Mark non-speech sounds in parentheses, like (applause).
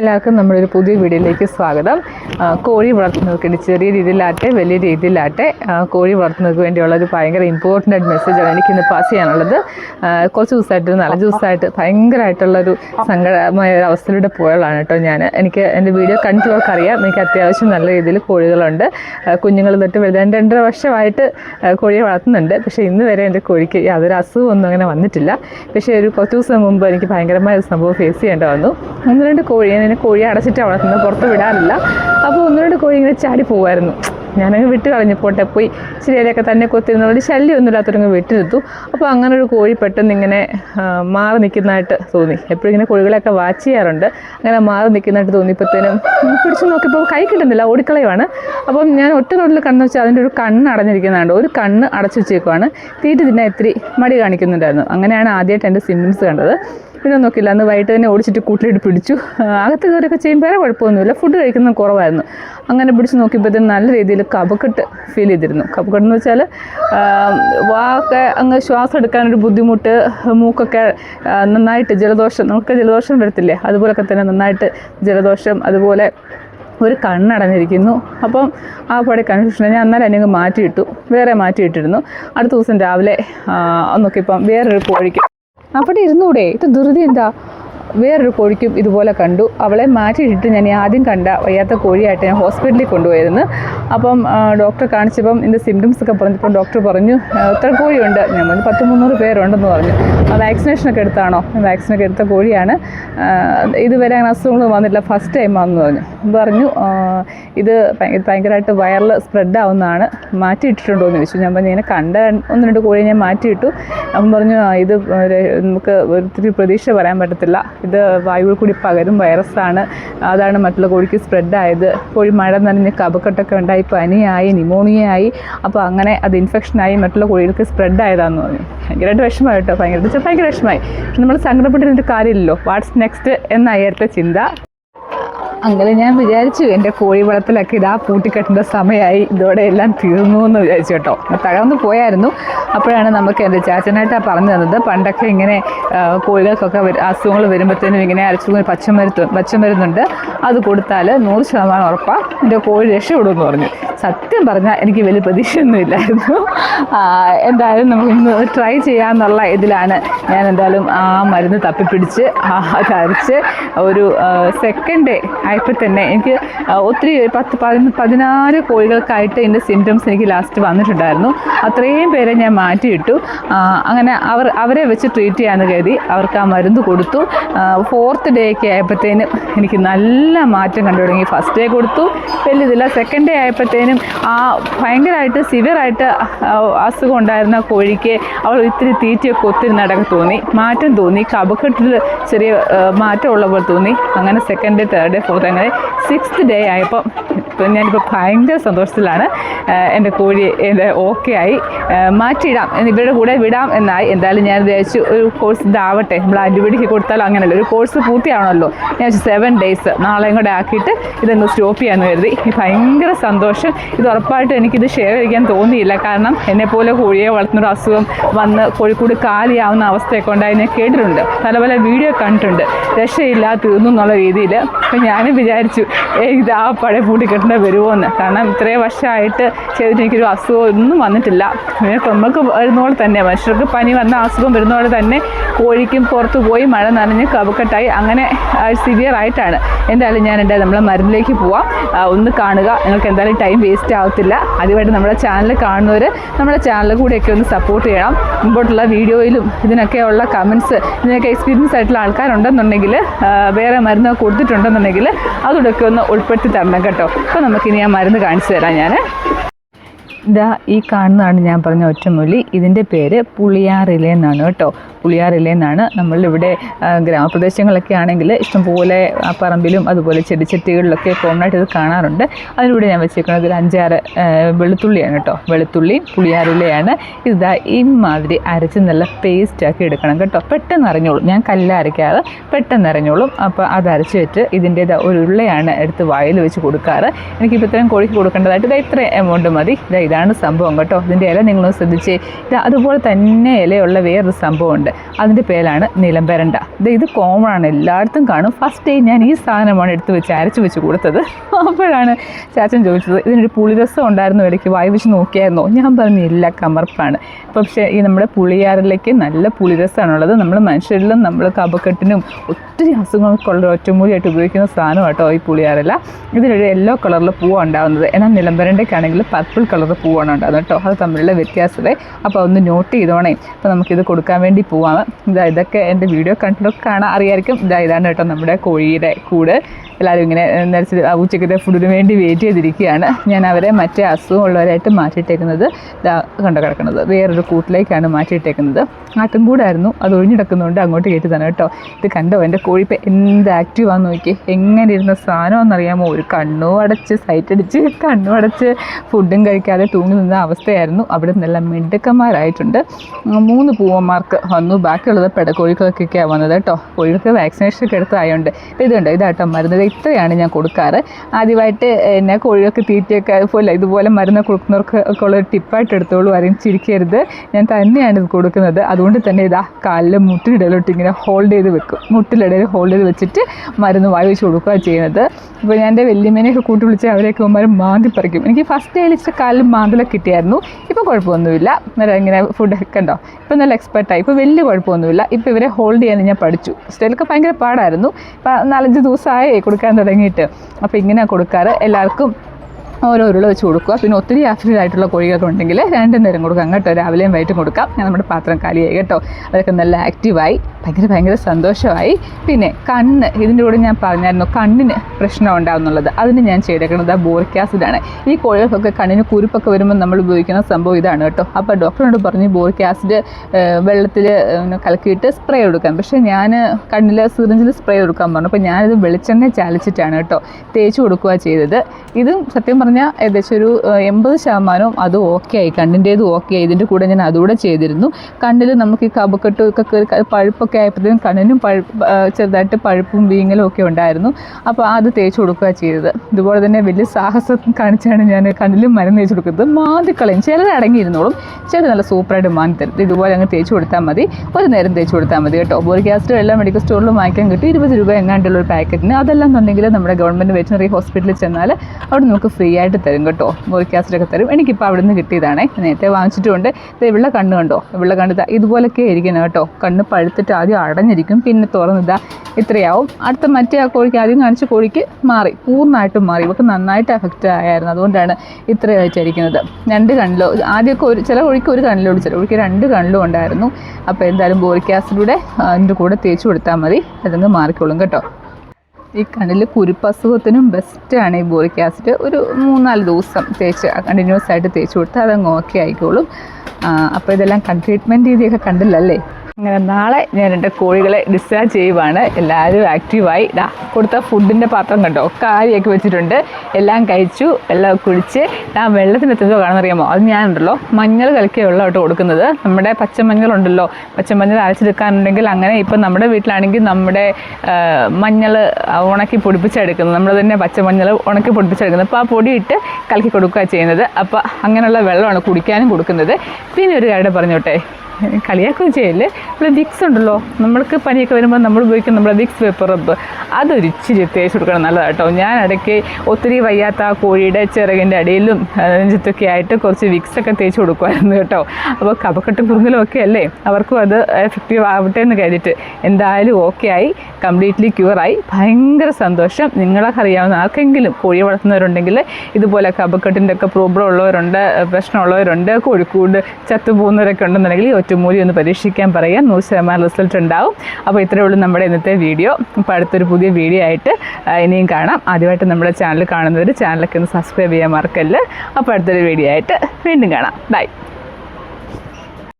എല്ലാവർക്കും നമ്മുടെ ഒരു പുതിയ വീഡിയോയിലേക്ക് സ്വാഗതം. കോഴി വളർത്തുന്നവർക്ക് വേണ്ടി ചെറിയ രീതിയിലാട്ടെ വലിയ രീതിയിലാട്ടെ കോഴി വളർത്തുന്നവർക്ക് വേണ്ടിയുള്ള ഒരു ഭയങ്കര ഇമ്പോർട്ടന്റ് ആയിട്ട് മെസ്സേജാണ് എനിക്ക് ഇന്ന് പാസ് ചെയ്യാനുള്ളത്. കുറച്ച് ദിവസമായിട്ട് നല്ല ദിവസമായിട്ട് ഭയങ്കരമായിട്ടുള്ളൊരു സങ്കടമായ ഒരു അവസ്ഥയിലൂടെ പോയതാണ് കേട്ടോ ഞാൻ എനിക്ക് എന്റെ വീഡിയോ കണ്ടിട്ടുള്ളവർക്ക് അറിയാം എനിക്ക് അത്യാവശ്യം നല്ല രീതിയിൽ കോഴികളുണ്ട്. കുഞ്ഞുങ്ങൾ തൊട്ട് വലുതാൻ രണ്ടര വർഷമായിട്ട് കോഴിയെ വളർത്തുന്നുണ്ട്. പക്ഷേ ഇന്ന് വരെ എന്റെ കോഴിക്ക് യാതൊരു അസുഖമൊന്നും അങ്ങനെ വന്നിട്ടില്ല. പക്ഷേ ഒരു കുറച്ച് ദിവസം മുമ്പ് എനിക്ക് ഭയങ്കരമായ ഒരു സംഭവം ഫേസ് ചെയ്യേണ്ടി വന്നു. ഒന്ന് രണ്ട് കോഴി ഞാൻ കോഴി അടച്ചിട്ട് വളർത്തുന്നത് പുറത്ത് വിടാറില്ല. അപ്പോൾ ഒന്ന് കോഴി ഇങ്ങനെ ചാടി പോകുമായിരുന്നു. ഞാനങ്ങ് വിട്ട് കളഞ്ഞു. പോട്ടെ പോയി. ശരിയൊക്കെ തന്നെ കൊത്തിരുന്നവരുടെ ശല്യമൊന്നും ഇല്ലാത്തവരങ്ങ് വിട്ടിരുത്തു അപ്പോൾ അങ്ങനെ ഒരു കോഴി പെട്ടെന്ന് ഇങ്ങനെ മാറി നിൽക്കുന്നതായിട്ട് തോന്നി. എപ്പോഴും ഇങ്ങനെ കോഴികളെയൊക്കെ വാച്ച് ചെയ്യാറുണ്ട്. അങ്ങനെ മാറി നിൽക്കുന്നതായിട്ട് തോന്നിയപ്പോഴത്തേനും പിടിച്ച് നോക്കിയപ്പോൾ കൈ കിട്ടുന്നില്ല. ഓടിക്കളയുവാണ്. അപ്പം ഞാൻ ഒറ്റ നോട്ടിൽ കണ്ണെന്ന് വെച്ചാൽ അതിന്റെ ഒരു കണ്ണ് അടഞ്ഞിരിക്കുന്നതാണ് ഒരു കണ്ണ് അടച്ചു വെച്ചേക്കുവാണ്. തീറ്റ് തിന്നാൻ ഇത്തിരി മടി കാണിക്കുന്നുണ്ടായിരുന്നു. അങ്ങനെയാണ് ആദ്യമായിട്ട് എന്റെ സിംറ്റംസ് കണ്ടത്. പിന്നെ നോക്കില്ല അന്ന് വൈകിട്ട് തന്നെ ഓടിച്ചിട്ട് കൂട്ടിലിട്ട് പിടിച്ചു. അകത്ത് കയറിയൊക്കെ ചെയ്യും വേറെ കുഴപ്പമൊന്നുമില്ല. ഫുഡ് കഴിക്കുന്നത് കുറവായിരുന്നു. അങ്ങനെ പിടിച്ച് നോക്കിയപ്പോഴത്തേനും നല്ല രീതിയിൽ കപക്കെട്ട് ഫീൽ ചെയ്തിരുന്നു. കപക്കെട്ട് എന്ന് വെച്ചാൽ വാക്കെ അങ്ങ് ശ്വാസം എടുക്കാനൊരു ബുദ്ധിമുട്ട് മൂക്കൊക്കെ നന്നായിട്ട് ജലദോഷം നമുക്ക് ജലദോഷം വരത്തില്ലേ? അതുപോലൊക്കെ തന്നെ നന്നായിട്ട് ജലദോഷം അതുപോലെ ഒരു കണ്ണടഞ്ഞിരിക്കുന്നു. അപ്പം ആ പടി കൺഫ്യൂഷൻ ഞാൻ അന്നേരം അതിനെ മാറ്റിയിട്ടു. വേറെ മാറ്റിയിട്ടിരുന്നു. അടുത്ത ദിവസം രാവിലെ ഒന്നൊക്കെ ഇപ്പം വേറൊരു കോഴിക്ക് അവിടെ ഇരുന്നൂടെ? ഇത് ധൃതി എന്താ? വേറൊരു കോഴിക്കും ഇതുപോലെ കണ്ടു. അവളെ മാറ്റിയിട്ടിട്ട് ഞാൻ ആദ്യം കണ്ട വയ്യാത്ത കോഴിയായിട്ട് ഞാൻ ഹോസ്പിറ്റലിൽ കൊണ്ടുപോയിരുന്നു. അപ്പം ഡോക്ടർ കാണിച്ചപ്പം ഇതിന്റെ സിംറ്റംസ് ഒക്കെ പറഞ്ഞപ്പോൾ ഡോക്ടർ പറഞ്ഞു എത്ര കോഴിയുണ്ട്. ഞാൻ പറഞ്ഞു പത്ത് മുന്നൂറ് പേരുണ്ടെന്ന് പറഞ്ഞു. വാക്സിനേഷനൊക്കെ എടുത്താണോ? വാക്സിനൊക്കെ എടുത്ത കോഴിയാണ്. ഇതുവരെ അങ്ങനെ അസുഖങ്ങൾ വന്നിട്ടില്ല ഫസ്റ്റ് ടൈം വന്നു പറഞ്ഞു. പറഞ്ഞു ഇത് ഭയ- ഭയങ്കരമായിട്ട് വയറിൽ സ്പ്രെഡ് ആവുന്നതാണ്. മാറ്റിയിട്ടിട്ടുണ്ടോ? എന്ന് ചോദിച്ചു. ഞാൻ പറഞ്ഞു ഇങ്ങനെ കണ്ട ഒന്ന് രണ്ട് കോഴിയെ ഞാൻ മാറ്റിയിട്ടു. അപ്പം പറഞ്ഞു "ആ, ഇത് നമുക്ക് ഒത്തിരി പ്രതീക്ഷ പറയാൻ പറ്റത്തില്ല. ഇത് വായുവിൽ കൂടി പകരും വൈറസാണ്. അതാണ് മറ്റുള്ള കോഴിക്ക് സ്പ്രെഡ് ആയത്. കോഴി മഴ നനഞ്ഞ് കപക്കെട്ടൊക്കെ ഉണ്ടായി പനിയായി ന്യൂമോണിയ ആയി. അപ്പോൾ അങ്ങനെ അത് ഇൻഫെക്ഷനായി മറ്റുള്ള കോഴികൾക്ക് സ്പ്രെഡ് ആയതാണെന്ന് പറഞ്ഞു. ഭയങ്കരമായിട്ട് വിഷമമായി കേട്ടോ ഭയങ്കര ഭയങ്കര വിഷമമായി. നമ്മൾ സങ്കടപ്പെട്ടിരുന്നിട്ട് കാര്യമില്ലല്ലോ. വാട്ട്സ് നെക്സ്റ്റ് എന്നായിരുന്നു ചിന്ത. അങ്ങനെ ഞാൻ വിചാരിച്ചു എന്റെ കോഴി വളത്തിലൊക്കെ ഇതാ പൂട്ടിക്കെട്ടേണ്ട സമയമായി ഇതോടെ എല്ലാം തീർന്നു എന്ന് വിചാരിച്ചു കേട്ടോ. തകർന്നു പോയായിരുന്നു. അപ്പോഴാണ് നമുക്ക് എന്റെ ചാച്ചനായിട്ടാണ് പറഞ്ഞു തന്നത്. പണ്ടൊക്കെ ഇങ്ങനെ കോഴികൾക്കൊക്കെ അസുഖങ്ങൾ വരുമ്പോഴത്തേനും ഇങ്ങനെ അരച്ചു പച്ചമരുത്ത് പച്ചമരുന്നുണ്ട്. അത് കൊടുത്താൽ നൂറ് ശതമാനം ഉറപ്പാണ് എന്റെ കോഴി രക്ഷപ്പെടുമെന്ന് പറഞ്ഞു. സത്യം പറഞ്ഞാൽ എനിക്ക് വലിയ പ്രതീക്ഷയൊന്നും ഇല്ലായിരുന്നു. എന്തായാലും നമുക്ക് ഇന്ന് ട്രൈ ചെയ്യാമെന്നുള്ള ഇതിലാണ് ഞാൻ എന്തായാലും ആ മരുന്ന് തപ്പിപ്പിടിച്ച് ആ, അരച്ച് ഒരു സെക്കൻഡ് ഡേ ആയപ്പോൾ തന്നെ എനിക്ക് ഒത്തിരി പത്ത് പതിന പതിനാല് കോഴികൾക്കായിട്ട് എന്റെ സിംറ്റംസ് എനിക്ക് ലാസ്റ്റ് വന്നിട്ടുണ്ടായിരുന്നു. അത്രയും പേരെ ഞാൻ മാറ്റിയിട്ടു. അങ്ങനെ അവർ അവരെ വെച്ച് ട്രീറ്റ് ചെയ്യാമെന്ന് കരുതി അവർക്ക് ആ മരുന്ന് കൊടുത്തു. ഫോർത്ത് ഡേ ഒക്കെ ആയപ്പോഴത്തേനും എനിക്ക് നല്ല മാറ്റം കണ്ടു തുടങ്ങി. ഫസ്റ്റ് ഡേ കൊടുത്തു. വലിയതില്ല സെക്കൻഡ് ഡേ ആയപ്പോഴത്തേനും ആ ഭയങ്കരമായിട്ട് സിവിയറായിട്ട് അസുഖം ഉണ്ടായിരുന്ന കോഴിക്ക് അവൾ ഇത്തിരി തീറ്റയൊക്കെ ഒത്തിരി നടക്ക തോന്നി. മാറ്റം തോന്നി. കപക്കെട്ടിൽ ചെറിയ മാറ്റം മാറ്റമുള്ള പോലെ തോന്നി. അങ്ങനെ second day third day fourth അങ്ങനെ ഡേ ആയപ്പോൾ ഇപ്പം ഞാനിപ്പോൾ ഭയങ്കര സന്തോഷത്തിലാണ്. എന്റെ കോഴി എന്റെ ഓക്കെ ആയി. മാറ്റിയിടാം ഇവരുടെ കൂടെ വിടാം എന്നായി. എന്തായാലും ഞാൻ വിചാരിച്ചു ഒരു കോഴ്സ് ഇതാവട്ടെ. നമ്മൾ ആന്റിബയോട്ടിക് കൊടുത്താലും അങ്ങനെയല്ല ഒരു കോഴ്സ് പൂർത്തിയാണല്ലോ ഞാൻ സെവൻ ഡേയ്സ് നാളെയും കൂടെ ആക്കിയിട്ട് ഇതൊന്ന് സ്റ്റോപ്പ് ചെയ്യാമെന്ന് കരുതി. ഭയങ്കര സന്തോഷം. ഇത് ഉറപ്പായിട്ടും എനിക്കിത് ഷെയർ ചെയ്യാൻ തോന്നിയില്ല. കാരണം എന്നെപ്പോലെ കോഴിയെ വളർത്തുന്നൊരു അസുഖം വന്ന് കോഴിക്കൂട് കാലിയാവുന്ന അവസ്ഥയൊക്കെ ഉണ്ടായി. ഞാൻ കേട്ടിട്ടുണ്ട്. പല പല വീഡിയോ കണ്ടിട്ടുണ്ട്. രക്ഷയില്ല തീർന്നു എന്നുള്ള രീതിയിൽ. അപ്പം ഞാനും വിചാരിച്ചു "ഏ, ഇത് ആ പഴയ പൂട്ടി കെട്ടേണ്ട വരുമോ എന്ന് കാരണം ഇത്രയും വർഷമായിട്ട് ചെയ്തിട്ട് എനിക്കൊരു അസുഖം ഒന്നും വന്നിട്ടില്ല. നമുക്ക് വരുന്ന പോലെ തന്നെ മനുഷ്യർക്ക് പനി വന്ന അസുഖം വരുന്ന പോലെ തന്നെ കോഴിക്കും പുറത്ത് പോയി മഴ നനഞ്ഞ് കവക്കെട്ടായി അങ്ങനെ സിവിയർ ആയിട്ടാണ്. എന്തായാലും ഞാൻ എന്റെ നമ്മളെ മരുന്നിലേക്ക് പോവാം. ഒന്ന് കാണുക. നിങ്ങൾക്ക് എന്തായാലും ടൈം വേസ്റ്റ് ആവത്തില്ല. ആദ്യമായിട്ട് നമ്മുടെ ചാനൽ കാണുന്നവർ നമ്മുടെ ചാനൽ കൂടെയൊക്കെ ഒന്ന് സപ്പോർട്ട് ചെയ്യണം. മുമ്പോട്ടുള്ള വീഡിയോയിലും ഇതിനൊക്കെയുള്ള കമൻസ് ഇതിനൊക്കെ എക്സ്പീരിയൻസ് ആയിട്ടുള്ള ആൾക്കാരുണ്ടെന്നുണ്ടെങ്കിൽ വേറെ മരുന്ന് കൊടുത്തിട്ടുണ്ടെന്നുണ്ടെങ്കിൽ അതുകൂടെയൊക്കെ ഒന്ന് ഉൾപ്പെടുത്തി തരണം കേട്ടോ. അപ്പോൾ നമുക്കിനി ആ മരുന്ന് കാണിച്ചു തരാം ഞാൻ ഇതാ ഈ കാണുന്നതാണ് ഞാൻ പറഞ്ഞ ഒറ്റമൂലി. ഇതിന്റെ പേര് പുളിയാറില എന്നാണ് കേട്ടോ. പുളിയാറില എന്നാണ്. നമ്മളിവിടെ ഗ്രാമപ്രദേശങ്ങളൊക്കെ ആണെങ്കിൽ ഇഷ്ടംപോലെ പറമ്പിലും അതുപോലെ ചെടിച്ചട്ടികളിലൊക്കെ കോമൺ ആയിട്ട് ഇത് കാണാറുണ്ട്. അതിലൂടെ ഞാൻ വെച്ചേക്കുന്നത് ഒരു അഞ്ചാറ് വെളുത്തുള്ളിയാണ് കേട്ടോ. വെളുത്തുള്ളി പുളിയാറിലയാണ്. ഇതാ ഇമാതിരി അരച്ച് നല്ല പേസ്റ്റാക്കി എടുക്കണം കേട്ടോ. പെട്ടെന്ന് അറിഞ്ഞോളും. ഞാൻ കല്ല് പെട്ടെന്ന് അറിഞ്ഞോളും. അപ്പോൾ അത് അരച്ച് വെച്ച് ഇതിന്റെ ഒരു ഉള്ളയാണ് എടുത്ത് വായിൽ വെച്ച് കൊടുക്കാറ്. എനിക്കിപ്പോൾ ഇത്രയും കോഴിക്ക് കൊടുക്കേണ്ടതായിട്ട് ഇതാ ഇത്ര എമൗണ്ട് മതി. ഇതാ ഇതാണ് സംഭവം കേട്ടോ. ഇതിന്റെ ഇല നിങ്ങളൊന്ന് ശ്രദ്ധിച്ചേ. ഇത് അതുപോലെ തന്നെ ഇലയുള്ള വേറൊരു സംഭവമുണ്ട്. അതിന്റെ പേരാണ് നിലംപരണ്ട. ഇത് ഇത് കോമൺ ആണ്. എല്ലായിടത്തും കാണും. ഫസ്റ്റ് ഡേ ഞാൻ ഈ സാധനമാണ് എടുത്ത് വെച്ച് അരച്ച് വെച്ച് കൊടുത്തത്. (laughs) അപ്പോഴാണ് ചാച്ചൻ ചോദിച്ചത് ഇതിനൊരു പുളിരസം ഉണ്ടായിരുന്നു ഇടയ്ക്ക്? വായി വെച്ച് നോക്കിയായിരുന്നോ? ഞാൻ പറഞ്ഞു ഇല്ല കമർപ്പാണ്. പക്ഷേ ഈ നമ്മുടെ പുളിയാറിലേക്ക് നല്ല പുളിരസമാണുള്ളത് നമ്മൾ മനുഷ്യരിലും നമ്മൾ കപക്കെട്ടിനും ഒത്തിരി അസുഖങ്ങൾക്കുള്ള ഒറ്റമൂലിയായിട്ട് ഉപയോഗിക്കുന്ന സാധനം കേട്ടോ ഈ പുളിയാറില. ഇതിലൊരു യെല്ലോ കളറിൽ പൂവാണ് ഉണ്ടാകുന്നത് എന്നാൽ നിലംബരന്റെക്കാണെങ്കിൽ പർപ്പിൾ കളർ പൂവാണ് അത് കേട്ടോ അത് തമ്മിലുള്ള വ്യത്യാസമേ അപ്പോൾ ഒന്ന് നോട്ട് ചെയ്തോണേ. അപ്പോൾ നമുക്കിത് കൊടുക്കാൻ വേണ്ടി പോവാം. ഇതാ ഇതൊക്കെ എന്റെ വീഡിയോ കണ്ടിട്ടൊക്കെ കാണാൻ അറിയായിരിക്കും. ഇതാ ഇതാണ് കേട്ടോ നമ്മുടെ കോഴിയുടെ കൂട്. എല്ലാവരും ഇങ്ങനെ നിരച്ച് ഉച്ചക്കത്തെ ഫുഡിന് വേണ്ടി വെയിറ്റ് ചെയ്തിരിക്കുകയാണ്. ഞാൻ അവരെ മറ്റേ അസുഖമുള്ളവരായിട്ട് മാറ്റിയിട്ടേക്കുന്നത്. കണ്ടു കിടക്കുന്നത്. വേറൊരു കൂട്ടിലേക്കാണ് മാറ്റിയിട്ടേക്കുന്നത്. ആട്ടും കൂടായിരുന്നു. അത് ഒഴിഞ്ഞിടക്കുന്നതുകൊണ്ട് അങ്ങോട്ട് കയറ്റി തന്നെ കേട്ടോ. ഇത് കണ്ടോ? എന്റെ കോഴി ഇപ്പം എന്ത് ആക്റ്റീവാന്ന് നോക്കി എങ്ങനെ ഇരുന്ന സാധനം എന്നറിയാമോ ഒരു കണ്ണും അടച്ച് സൈറ്റ് അടിച്ച് കണ്ണും അടച്ച് ഫുഡും കഴിക്കാതെ തൂങ്ങി നിന്ന അവസ്ഥയായിരുന്നു. അവിടെ നിന്നെല്ലാം മിടുക്കന്മാരായിട്ടുണ്ട്. മൂന്ന് പൂവന്മാർക്ക് വന്നു. ബാക്കിയുള്ളത് പെടക്കോഴികൾക്കൊക്കെയാണ് വന്നത് കേട്ടോ. കോഴികൾക്ക് വാക്സിനേഷൻ ഒക്കെ എടുത്തായതുകൊണ്ട് ഇതുണ്ട് ഇതാട്ടോ മരുന്ന് ഇത് ഇത്രയാണ് ഞാൻ കൊടുക്കാറ്. ആദ്യമായിട്ട് എന്നെ കോഴികൾക്ക് തീറ്റയൊക്കെ പോലെ ഇതുപോലെ മരുന്ന് കൊടുക്കുന്നവർക്ക് ഒക്കെ ഉള്ള ടിപ്പായിട്ട് എടുത്തോളൂ. ആരെയും ചിരിക്കരുത്. ഞാൻ തന്നെയാണ് ഇത് കൊടുക്കുന്നത്. അതുകൊണ്ട് തന്നെ ഇതാ കാലിൽ മുട്ടിനിടയിലോട്ട് ഇങ്ങനെ ഹോൾഡ് ചെയ്ത് വെക്കും. മുട്ടിലിടയിൽ ഹോൾഡ് ചെയ്ത് വെച്ചിട്ട് മരുന്ന് വായി വെച്ച് കൊടുക്കുക ചെയ്യുന്നത്. ഇപ്പോൾ ഞാൻ എന്റെ വലിയമ്മേനെയൊക്കെ കൂട്ടി വിളിച്ച് അവരെയൊക്കെ ഉമ്മാരും മാന്തി പറിക്കും. എനിക്ക് ഫസ്റ്റ് ഡേ ഇച്ചിരി കാലിൽ മാന്തലൊക്കെ കിട്ടിയായിരുന്നു. ഇപ്പോൾ കുഴപ്പമൊന്നുമില്ല. ഇങ്ങനെ ഫുഡൊക്കെ ഉണ്ടോ ഇപ്പോൾ നല്ല എക്സ്പെർട്ടായി ഇപ്പോൾ വലിയ കുഴപ്പമൊന്നുമില്ല. ഇപ്പോൾ ഇവരെ ഹോൾഡ് ചെയ്യാൻ ഞാൻ പഠിച്ചു. സ്റ്റൈലൊക്കെ ഭയങ്കര പാടായിരുന്നു. നാലഞ്ച് ദിവസമായി കൊടുക്കാൻ തുടങ്ങിയിട്ട്. അപ്പോൾ ഇങ്ങനെ കൊടുക്കാറ്. എല്ലാവർക്കും ഓരോ ഉരുള വെച്ച് കൊടുക്കുക. പിന്നെ ഒത്തിരി ആയിട്ടുള്ള കോഴികളൊക്കെ ഉണ്ടെങ്കിൽ രണ്ടു നേരം കൊടുക്കുക. കേട്ടോ രാവിലെയും വൈകിട്ടും കൊടുക്കാം. ഞാൻ നമ്മുടെ പാത്രം കാലിയായി കേട്ടോ. അതൊക്കെ നല്ല ആക്റ്റീവായി ഭയങ്കര ഭയങ്കര സന്തോഷമായി. പിന്നെ കണ്ണ് ഇതിന്റെ കൂടെ ഞാൻ പറഞ്ഞായിരുന്നു കണ്ണിന് പ്രശ്നം ഉണ്ടാകുന്നുള്ളത് അതിന് ഞാൻ ചെയ്തേക്കുന്നത് ബോറിക് ആസിഡാണ് ഈ കോഴികൾക്കൊക്കെ കണ്ണിന് കുരുപ്പൊക്കെ വരുമ്പോൾ നമ്മൾ ഉപയോഗിക്കുന്ന സംഭവം ഇതാണ് കേട്ടോ. അപ്പോൾ ഡോക്ടറിനോട് പറഞ്ഞ് ബോറിക് ആസിഡ് വെള്ളത്തിൽ കലക്കിയിട്ട് സ്പ്രേ കൊടുക്കാം. പക്ഷേ ഞാൻ കണ്ണിൽ സിറിഞ്ചിൽ സ്പ്രേ കൊടുക്കാൻ പറഞ്ഞു. അപ്പോൾ ഞാനിത് വെളിച്ചെണ്ണ ചാലിച്ചിട്ടാണ് കേട്ടോ തേച്ച് കൊടുക്കുക ചെയ്തത്. ഇതും സത്യം പറഞ്ഞാൽ ഏകദേശം ഒരു എൺപത് ശതമാനവും അത് ഓക്കെ ആയി. കണ്ണിന്റേത് ഓക്കെ ആയി. ഇതിന്റെ കൂടെ ഞാൻ അതുകൂടെ ചെയ്തിരുന്നു. കണ്ണിൽ നമുക്ക് ഈ കപക്കെട്ട് ഒക്കെ കയറി പഴുപ്പൊക്കെ ആയപ്പോഴത്തേക്കും കണ്ണിനും പഴുപ്പ് ചെറുതായിട്ട് പഴുപ്പും വീങ്ങലും ഒക്കെ ഉണ്ടായിരുന്നു. അപ്പോൾ അത് തേച്ച് കൊടുക്കുക ചെയ്തത്. ഇതുപോലെ തന്നെ വലിയ സാഹസം കാണിച്ചാണ് ഞാൻ കണ്ണിലും മരം തേച്ച് കൊടുക്കുന്നത്. മാന്തിക്കളയും ചിലത് അടങ്ങിയിരുന്നോളും. ചിലത് നല്ല സൂപ്പറായിട്ട് മാന്തി തരും. ഇത് ഇതുപോലെ അങ്ങ് തേച്ച് കൊടുത്താൽ മതി. ഒരു നേരം തേച്ച് കൊടുത്താൽ മതി കേട്ടോ. ബോറിക് ആസിഡ് എല്ലാ മെഡിക്കൽ സ്റ്റോറിലും വാങ്ങിക്കാൻ കിട്ടും. ഇരുപത് രൂപ എങ്ങാണ്ടുള്ള ഒരു പാക്കറ്റിന് അതെല്ലാം എന്നുണ്ടെങ്കിൽ നമ്മുടെ ഗവൺമെന്റ് വെറ്റിനറി ഹോസ്പിറ്റലിൽ ചെന്നാൽ അവിടെ നമുക്ക് ഫ്രീ ആയിട്ട് തരും കേട്ടോ. ബോറിക് ആസിഡൊക്കെ തരും. എനിക്കിപ്പോൾ അവിടെ നിന്ന് കിട്ടിയതാണേ. നേരത്തെ വാങ്ങിച്ചിട്ടുണ്ട്. ഇത് ഇവിടെ കണ്ണ് കണ്ടോ? ഇവിടെ കണ്ണ് ഇതാ ഇതുപോലൊക്കെ ഇരിക്കണം കേട്ടോ. കണ്ണ് പഴുത്തിട്ട് ആദ്യം അടഞ്ഞിരിക്കും. പിന്നെ തുറന്നിതാ ഇത്രയാവും. അടുത്ത മറ്റേ ആ കോഴിക്ക് ആദ്യം കാണിച്ച കോഴിക്ക് മാറി. പൂർണമായിട്ടും മാറി. ഇവർക്ക് നന്നായിട്ട് എഫക്റ്റ് ആയായിരുന്നു. അതുകൊണ്ടാണ് ഇത്രയായിട്ടിരിക്കുന്നത് രണ്ട് കണ്ണിലോ ആദ്യമൊക്കെ ഒരു ചില കോഴിക്ക് ഒരു കണ്ണിലോ ചില കോഴിക്ക് രണ്ട് കണ്ണിലും ഉണ്ടായിരുന്നു. അപ്പോൾ എന്തായാലും ബോറിക് ആസിഡിലൂടെ അതിന്റെ കൂടെ തേച്ച് കൊടുത്താൽ മതി. അതങ്ങ് മാറിക്കോളും കേട്ടോ. ഈ കണ്ണിൽ കുരുപ്പസുഖത്തിനും ബെസ്റ്റാണ് ഈ ബോറിക് ആസിഡ് ഒരു മൂന്നാൽ ദിവസം തേച്ച് കണ്ടിന്യൂസ് ആയിട്ട് തേച്ച് കൊടുത്താൽ അതങ്ങ് ഓക്കെ ആയിക്കോളും. അപ്പോൾ ഇതെല്ലാം ട്രീറ്റ്മെന്റ് രീതിയൊക്കെ കണ്ടില്ലല്ലേ? അങ്ങനെ നാളെ ഞാൻ എന്റെ കോഴികളെ ഡിസ്ചാർജ് ചെയ്യുവാണ്. എല്ലാവരും ആക്റ്റീവായി ഇതാ കൊടുത്ത ഫുഡിന്റെ പാത്രം കണ്ടോ? ആരിയൊക്കെ വെച്ചിട്ടുണ്ട്. എല്ലാം കഴിച്ചു എല്ലാം കുടിച്ച് ആ വെള്ളത്തിന് എത്തുമ്പോൾ കാണുന്നറിയാമോ അത് ഞാനുണ്ടല്ലോ. മഞ്ഞൾ കലക്കിയ വെള്ളമായിട്ട് കൊടുക്കുന്നത്. നമ്മുടെ പച്ചമഞ്ഞളുണ്ടല്ലോ. പച്ചമഞ്ഞൾ അരച്ചെടുക്കാനുണ്ടെങ്കിൽ അങ്ങനെ ഇപ്പം നമ്മുടെ വീട്ടിലാണെങ്കിൽ നമ്മുടെ മഞ്ഞൾ ഉണക്കി പൊടിപ്പിച്ചെടുക്കുന്നത്. നമ്മൾ തന്നെ പച്ചമഞ്ഞൾ ഉണക്കി പൊടിപ്പിച്ചെടുക്കുന്നത്. അപ്പോൾ ആ പൊടിയിട്ട് കലക്കി കൊടുക്കുക ചെയ്യുന്നത്. അപ്പോൾ അങ്ങനെയുള്ള വെള്ളമാണ് കുടിക്കാനും കൊടുക്കുന്നത്. പിന്നെ ഒരു കാര്യം പറഞ്ഞോട്ടെ. കളിയാക്കുകയും ചെയ്യല്ലേ? ഇവിടെ വിക്സ് ഉണ്ടല്ലോ. നമ്മൾക്ക് പനിയൊക്കെ വരുമ്പോൾ നമ്മൾ ഉപയോഗിക്കുന്ന നമ്മുടെ വിക്സ് പേപ്പർ റബ്ബ് അതൊരിച്ചിരി തേച്ച് കൊടുക്കണം. നല്ലതാണ് കേട്ടോ ഞാൻ ഇടയ്ക്ക് ഒത്തിരി വയ്യാത്ത ആ കോഴിയുടെ ചിറകിന്റെ അടിയിലും നെഞ്ചത്തൊക്കെ ആയിട്ട് കുറച്ച് വിക്സ് ഒക്കെ തേച്ച് കൊടുക്കുമായിരുന്നു കേട്ടോ. അപ്പോൾ കപക്കെട്ടും കുറുങ്ങലും ഒക്കെ അല്ലേ? അവർക്കും അത് എഫക്റ്റീവ് ആവട്ടെ എന്ന് കരുതിയിട്ട് എന്തായാലും ഓക്കെ ആയി. കംപ്ലീറ്റ്ലി ക്യൂറായി ഭയങ്കര സന്തോഷം. നിങ്ങളൊക്കെ അറിയാവുന്ന ആർക്കെങ്കിലും കോഴി വളർത്തുന്നവരുണ്ടെങ്കിൽ ഇതുപോലെ കപക്കെട്ടിന്റെ ഒക്കെ പ്രോബ്ലം ഉള്ളവരുണ്ട് പ്രശ്നമുള്ളവരുണ്ട് കോഴിക്കൂട് ചത്തുപോകുന്നവരൊക്കെ ഉണ്ടെന്നുണ്ടെങ്കിൽ ഈ മൂലി ഒന്ന് പരീക്ഷിക്കാൻ പറയാം നൂറ് ശതമാനം റിസൾട്ട് ഉണ്ടാവും. അപ്പോൾ ഇത്രയേ ഉള്ളൂ നമ്മുടെ ഇന്നത്തെ വീഡിയോ. അപ്പോൾ അടുത്തൊരു പുതിയ വീഡിയോ ആയിട്ട് ഇനിയും കാണാം. ആദ്യമായിട്ട് നമ്മുടെ ചാനൽ കാണുന്നവർ ചാനലൊക്കെ ഒന്ന് സബ്സ്ക്രൈബ് ചെയ്യാൻ മറക്കല്ല്. അപ്പോൾ അടുത്തൊരു വീഡിയോ ആയിട്ട് വീണ്ടും കാണാം. ബൈ